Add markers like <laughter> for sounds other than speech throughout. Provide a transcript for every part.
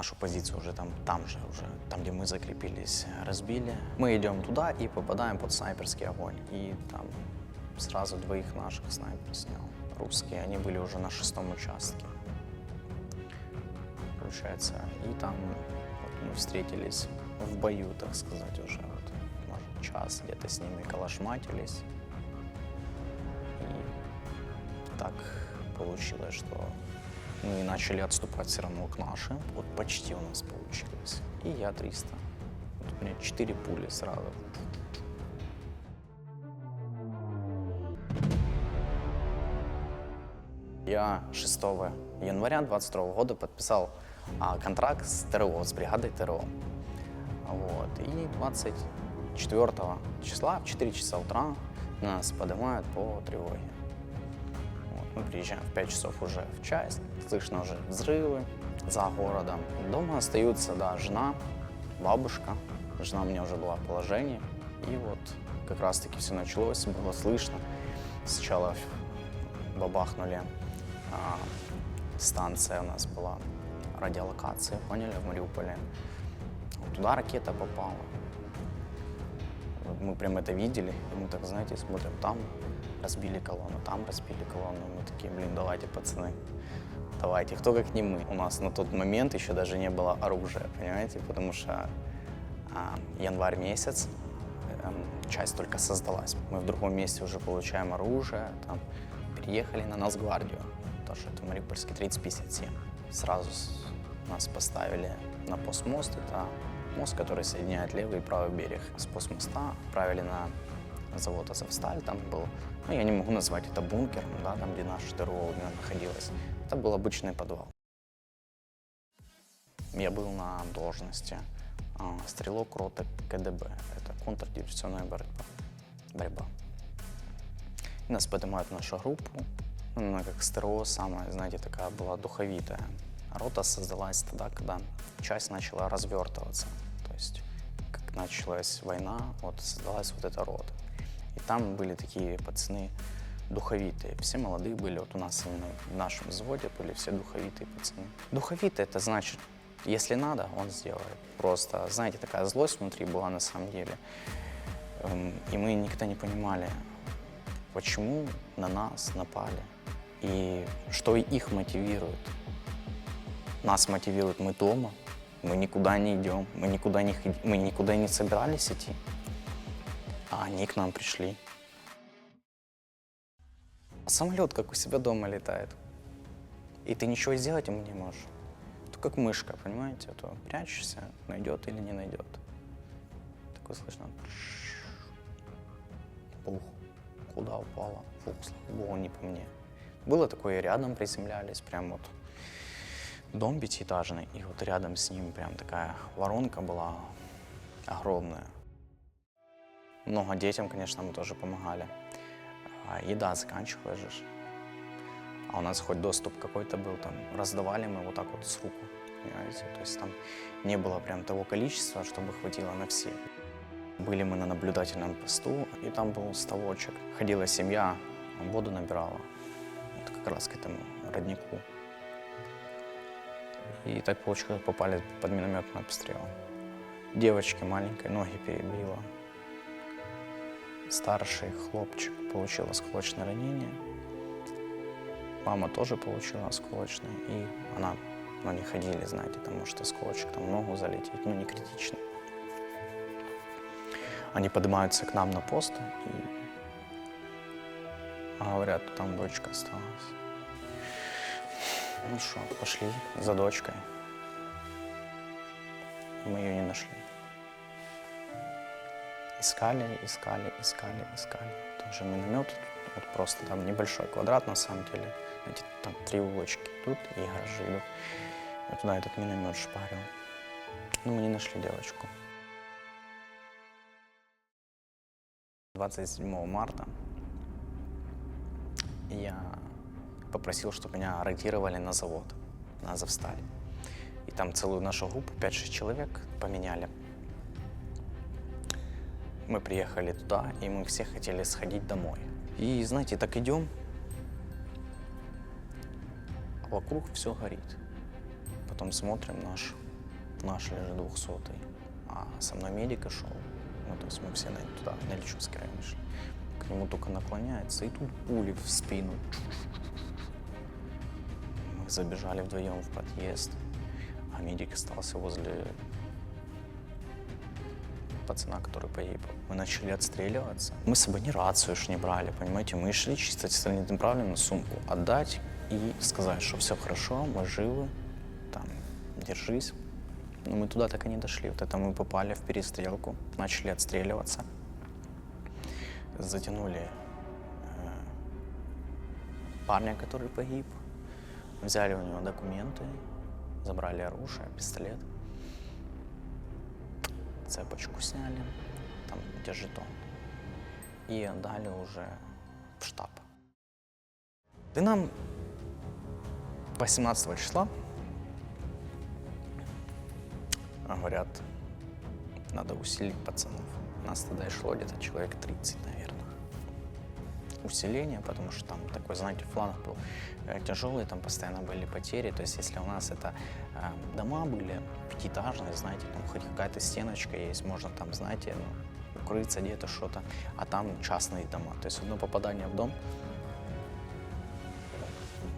нашу позицию уже там, там же, уже там, где мы закрепились, разбили. Мы идем туда и попадаем под снайперский огонь. И там сразу двоих наших снайпер снял. Русские, они были уже на шестом участке. Получается, и там вот мы встретились в бою, так сказать, уже вот, может, час где-то с ними калашматились. И так получилось, что мы начали отступать все равно к нашим. Вот почти у нас получилось. И я 300. Вот у меня 4 пули сразу. Я 6 января 22 года подписал а, контракт с ТРО, с бригадой ТРО. Вот. И 24 числа в 4 часа утра нас поднимают по тревоге. Мы приезжаем в 5 часов уже в часть, слышно уже взрывы за городом. Дома остаются, да, жена, бабушка. Жена у меня уже была в положении. И вот как раз-таки все началось, было слышно. Сначала бабахнули, а, станция у нас была, радиолокация, поняли, в Мариуполе. Вот туда ракета попала. Мы прям это видели, и мы так, знаете, смотрим, там разбили колонну, там разбили колонну. Мы такие, блин, давайте, пацаны, давайте, кто как не мы. У нас на тот момент еще даже не было оружия, понимаете, потому что а, январь месяц, эм, часть только создалась. Мы в другом месте уже получаем оружие, там, переехали на Нацгвардию, то, что это Мариупольский 3057. Сразу нас поставили на постмост, это мост, который соединяет левый и правый берег. С постмоста отправили на завод Азовсталь, там был, ну, я не могу назвать это бункером, да, там, где наш ТРО именно находилось. Это был обычный подвал. Я был на должности а, стрелок роты КДБ, это контрдиверсионная борьба. борьба. Нас поднимают в нашу группу, ну, она как СТРО самая, знаете, такая была духовитая. Рота создалась тогда, когда часть начала развертываться. То есть, как началась война, вот создалась вот эта рота. Там были такие пацаны духовитые. Все молодые были. Вот у нас в нашем взводе были все духовитые пацаны. Духовитый это значит, если надо, он сделает. Просто, знаете, такая злость внутри была на самом деле. Эм, И мы никогда не понимали, почему на нас напали и что их мотивирует. Нас мотивирует мы дома, мы никуда не идем, мы никуда не, мы никуда не собирались идти, они к нам пришли. Самолет как у себя дома летает, и ты ничего сделать ему не можешь. Это как мышка, понимаете, а то прячешься, найдет или не найдет. Такое слышно. Пух, куда упала? Фух, слава богу, не по мне. Было такое, рядом приземлялись, прям вот дом пятиэтажный, и вот рядом с ним прям такая воронка была огромная. Много детям, конечно, мы тоже помогали. А еда заканчивалась же. ж. А у нас хоть доступ какой-то был, там раздавали мы вот так вот с руку, понимаете? То есть там не было прям того количества, чтобы хватило на всех. Были мы на наблюдательном посту, и там был ставочек. Ходила семья, воду набирала. Вот как раз к этому роднику. И так получилось, попали под минометный обстрел. Девочки маленькой ноги перебила. Старший хлопчик получил осколочное ранение. Мама тоже получила осколочное. И она, ну, не ходили, знаете, там может осколочек там ногу залететь, ну, не критично. Они поднимаются к нам на пост и говорят, там дочка осталась. Ну что, пошли за дочкой. Мы ее не нашли. Искали, искали, искали, искали. Тоже миномет, вот просто там небольшой квадрат на самом деле. Знаете, там три улочки тут и гаражи идут. Я туда этот миномет шпарил. Но мы не нашли девочку. 27 марта я попросил, чтобы меня ротировали на завод, на Азовсталь. И там целую нашу группу, 5-6 человек поменяли. Мы приехали туда, и мы все хотели сходить домой. И, знаете, так идем, а вокруг все горит. Потом смотрим, наш наш лежит 200 а со мной медик шел. Ну, то есть мы все на, туда, на Ильичевский район шли. К нему только наклоняется, и тут пули в спину. Мы забежали вдвоем в подъезд, а медик остался возле пацана, который погиб. Мы начали отстреливаться. Мы с собой ни рацию ж не брали, понимаете? Мы шли чисто целенаправленно сумку отдать и сказать, что все хорошо, мы живы, там, держись. Но мы туда так и не дошли. Вот это мы попали в перестрелку, начали отстреливаться. Затянули э, парня, который погиб. Взяли у него документы, забрали оружие, пистолет. Цепочку сняли, там, где жетон. И отдали уже в штаб. И нам 18 числа говорят, надо усилить пацанов. Нас тогда шло где-то человек 30, наверное. Усиление, потому что там такой, знаете, фланг был э, тяжелый, там постоянно были потери. То есть если у нас это э, дома были пятиэтажные, знаете, там хоть какая-то стеночка есть, можно там, знаете, ну, укрыться где-то что-то, а там частные дома. То есть одно попадание в дом,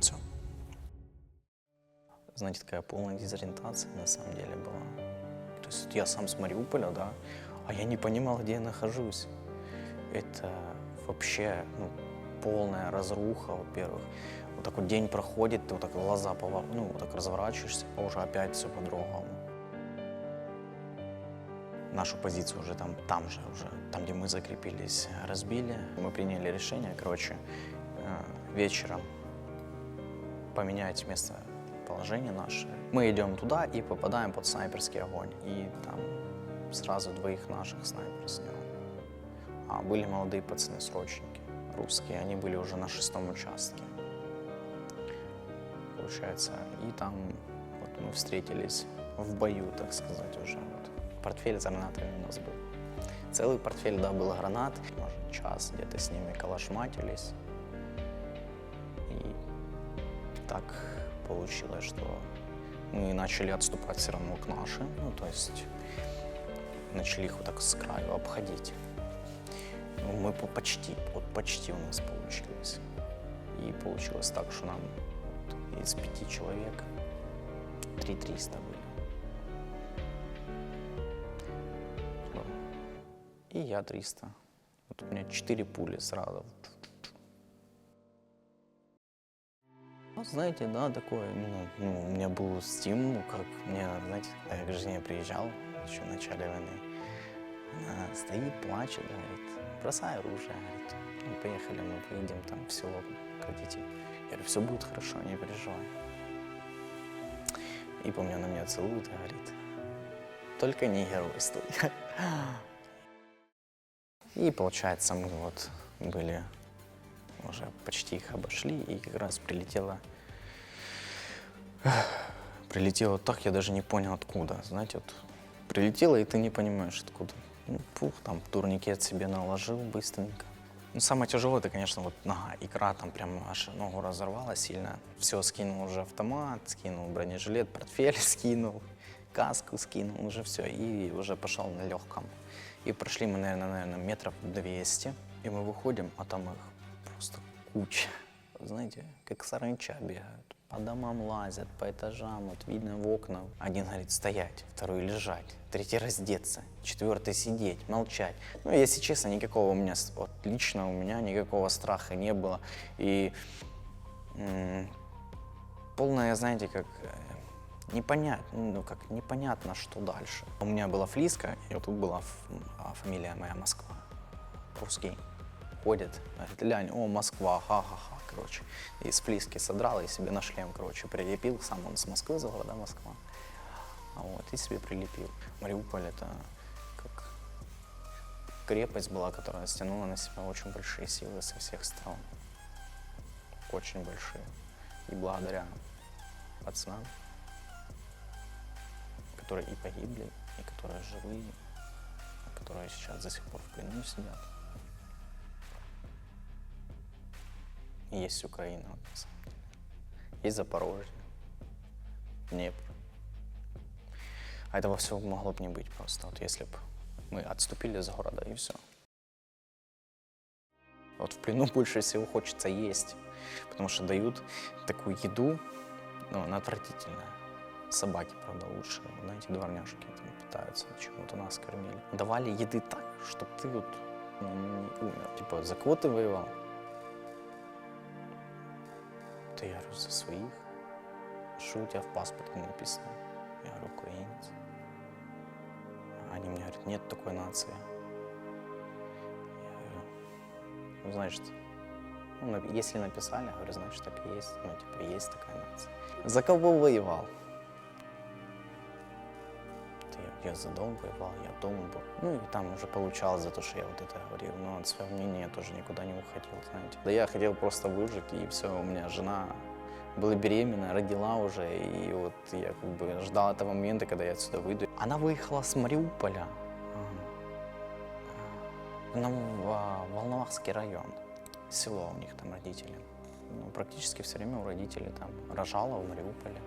все. Знаете, такая полная дезориентация на самом деле была. То есть я сам с Мариуполя, да, а я не понимал, где я нахожусь. Это вообще ну, полная разруха, во-первых. Вот так вот день проходит, ты вот так глаза повар... ну, вот так разворачиваешься, а уже опять все по-другому. Нашу позицию уже там, там же, уже, там, где мы закрепились, разбили. Мы приняли решение, короче, э, вечером поменять место положение наше. Мы идем туда и попадаем под снайперский огонь. И там сразу двоих наших снайперов снял. А были молодые пацаны, срочники, русские. Они были уже на шестом участке. Получается, и там вот мы встретились в бою, так сказать, уже. Вот. Портфель с гранатами у нас был. Целый портфель, да, был гранат. Может, час где-то с ними калашматились. И так получилось, что мы начали отступать все равно к нашим, ну, то есть начали их вот так с краю обходить. Ну, мы по почти, вот почти у нас получилось. И получилось так, что нам вот из пяти человек три триста были. Ну, И я 300. Вот у меня четыре пули сразу. Ну, знаете, да, такое, ну, ну, у меня был стимул, как мне, знаете, когда я к жене приезжал, еще в начале войны, она стоит, плачет, говорит, бросай оружие, говорит, ну, поехали, мы поедем там в село к родителям. Я говорю, все будет хорошо, не переживай. И помню, она меня целует и говорит, только не геройствуй. И получается, мы вот были уже почти их обошли, и как раз прилетела прилетело так, я даже не понял откуда. Знаете, вот прилетело, и ты не понимаешь откуда. Пух, там турникет себе наложил быстренько. Ну, самое тяжелое, это, конечно, вот нога, икра там прям аж ногу разорвала сильно. Все, скинул уже автомат, скинул бронежилет, портфель <laughs> скинул, каску скинул, уже все. И уже пошел на легком. И прошли мы, наверное, наверное, метров 200. И мы выходим, а там их просто куча. Знаете, как саранча бегают по домам лазят, по этажам, вот видно в окна. Один говорит стоять, второй лежать, третий раздеться, четвертый сидеть, молчать. Ну, если честно, никакого у меня, вот лично у меня никакого страха не было. И полное, знаете, как э, непонятно, ну, как непонятно, что дальше. У меня была флиска, и вот тут была а, фамилия моя Москва, русский. Ходит, говорит, Лянь, о, Москва, ха-ха-ха короче. И с флиски содрал и себе на шлем, короче, прилепил. Сам он с Москвы, из города Москва. Вот, и себе прилепил. Мариуполь это как крепость была, которая стянула на себя очень большие силы со всех сторон. Очень большие. И благодаря пацанам, которые и погибли, и которые живые, которые сейчас до сих пор в плену сидят. Есть Украина, на самом деле. Есть Запорожье, Днепр. А этого всего могло бы не быть просто, вот если бы мы отступили из города и все. Вот в плену больше всего хочется есть, потому что дают такую еду, ну, она отвратительная. Собаки, правда, лучше, знаете, дворняжки там питаются, чем вот у нас кормили. Давали еды так, чтобы ты вот ну, не умер. Типа, за кого ты воевал? Да я говорю, за своих. Что у тебя в паспорте написано? Я говорю, украинец. Они мне говорят, нет такой нации. Я говорю, ну, значит, ну, если написали, я говорю, значит, так и есть. Ну, типа, есть такая нация. За кого воевал? Я, за дом воевал, я дома был. Ну, и там уже получалось за то, что я вот это говорил. Но от своего мнения я тоже никуда не уходил, знаете. Да я хотел просто выжить, и все, у меня жена была беременна, родила уже, и вот я как бы ждал этого момента, когда я отсюда выйду. Она выехала с Мариуполя на Волновахский район, село у них там родители. Ну, практически все время у родителей там рожала в Мариуполе.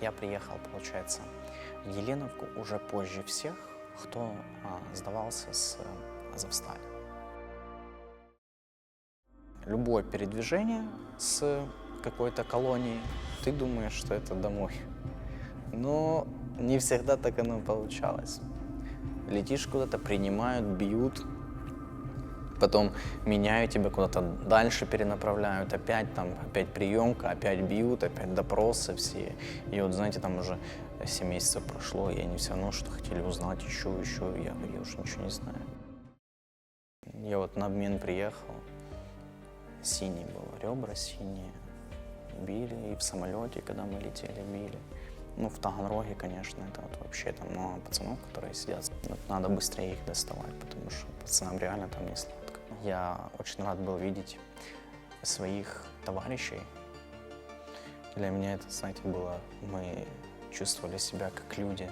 Я приехал, получается, Еленовку уже позже всех, кто а, сдавался с э, Азовстали. Любое передвижение с какой-то колонии, ты думаешь, что это домой. Но не всегда так оно получалось. Летишь куда-то, принимают, бьют, потом меняют тебя куда-то дальше перенаправляют, опять там, опять приемка, опять бьют, опять допросы все. И вот, знаете, там уже 7 месяцев прошло, и они все равно что хотели узнать еще, еще. Я я уже ничего не знаю. Я вот на обмен приехал, синий был, ребра синие, били, и в самолете, когда мы летели, били. Ну, в Таганроге, конечно, это вот вообще там много пацанов, которые сидят. Вот надо быстрее их доставать, потому что пацанам реально там не сладко. Я очень рад был видеть своих товарищей. Для меня это, знаете, было, мы чувствовали себя как люди.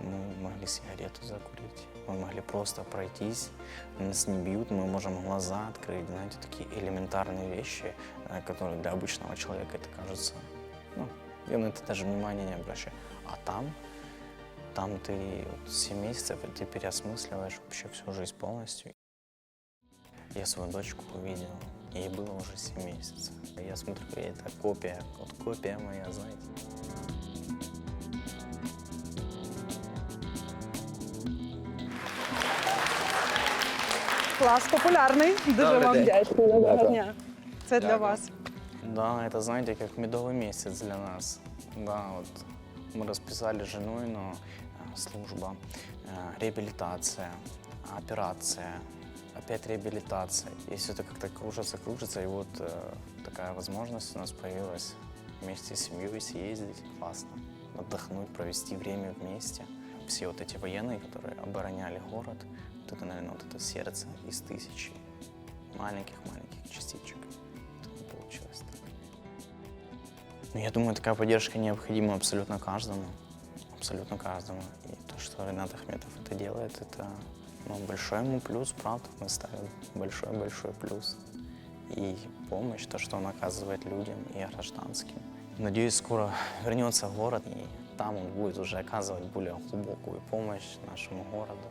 Мы могли сигарету закурить, мы могли просто пройтись, нас не бьют, мы можем глаза открыть, знаете, такие элементарные вещи, э, которые для обычного человека это кажется, ну, я на это даже внимания не обращаю. А там, там ты вот 7 месяцев, ты переосмысливаешь вообще всю жизнь полностью. Я свою дочку увидел, ей было уже 7 месяцев. Я смотрю, и это копия, вот копия моя, знаете. Клас популярний. Дуже Добрий вам день. вдячна. Доброго Дякую. дня. Це для Дякую. вас. Да, это, знаете, как медовый месяц для нас. Да, вот мы расписали с женой, но э, служба, э, реабилитация, операция, опять реабилитация. И все это как-то кружится, кружится, и вот э, такая возможность у нас появилась вместе с семьей съездить, классно, отдохнуть, провести время вместе. Все вот эти военные, которые обороняли город, вот это, наверное, вот это сердце из тысячи маленьких-маленьких частичек. Получилось так. Ну, я думаю, такая поддержка необходима абсолютно каждому. Абсолютно каждому. И то, что Ренат Ахметов это делает, это ну, большой ему плюс, правда. Мы ставим большой-большой плюс. И помощь, то, что он оказывает людям и гражданским. Надеюсь, скоро вернется в город, и там он будет уже оказывать более глубокую помощь нашему городу.